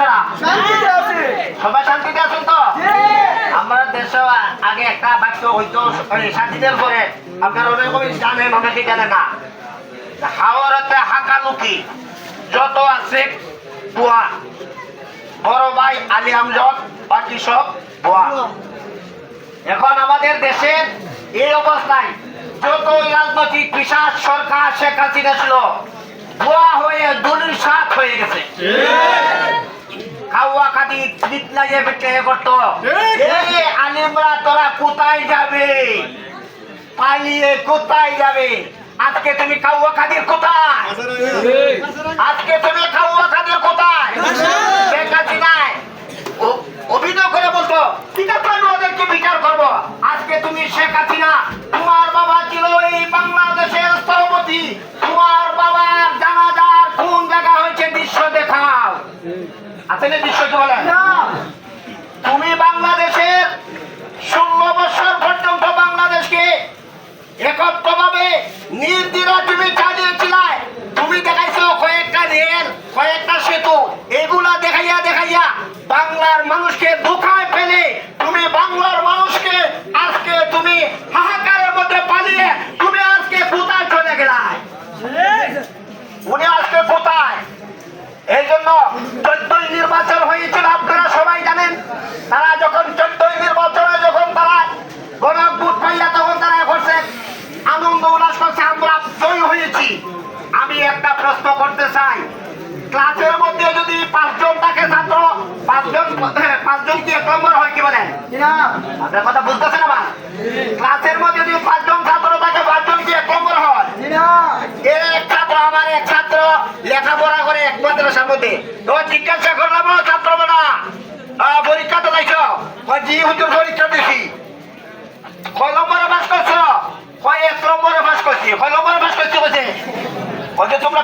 আপনারা সবাই শান্তিতে আছেন তো? আমার দেশে আগে একটা বাক্য হইতো ওই পরে আপনারা অনেক জানেন অনেকে জানে না। হাওয়ারাতে হাঁকা যত আছে বুয়া। বড় ভাই আলী আমজদ বাকি সব বুয়া। এখন আমাদের দেশের এই অবস্থায় যত রাজনৈতিক বিশাল সরকার শেখ হাসিনা ছিল বুয়া হয়ে দলিল সাত হয়ে গেছে। লাগিয়ে বেঁচে করতো আলিমরা তোরা কোথায় যাবে? পালিয়ে কোথায় যাবে? আজকে তুমি খাওয়া খাদির কোথায়? আজকে তুমি খাদির কোথায়? অভিনয় করে বলতো ঠিক আছে আমি ওদেরকে বিচার করব। আজকে তুমি শেখ হাসিনা তোমার বাবা ছিল এই বাংলাদেশের স্থপতি। তোমার বাবার জানাজার কোন জায়গা হয়েছে দৃশ্য দেখাও। আছে না দৃশ্য কি not doing প্রশ্ন করতে চাই। ক্লাসের মধ্যে যদি পাঁচজন থাকে ছাত্র পাঁচজন পাঁচজন কি এক নম্বর হয় কি বলেন? না আপনার কথা বুঝতেছেন আমার ক্লাসের মধ্যে যদি পাঁচজন ছাত্র থাকে পাঁচজন কি এক নম্বর হয় এক ছাত্র আমার এক ছাত্র লেখাপড়া করে এক মাদ্রাসার মধ্যে জিজ্ঞাসা করলাম ছাত্র না পরীক্ষা তো লাইছ জি হুজুর পরীক্ষা দিছি। কয় নম্বরে পাস করছ? কয় এক নম্বরে পাস করছি। কয় নম্বরে পাস করছি বলছে? বলছে তোমরা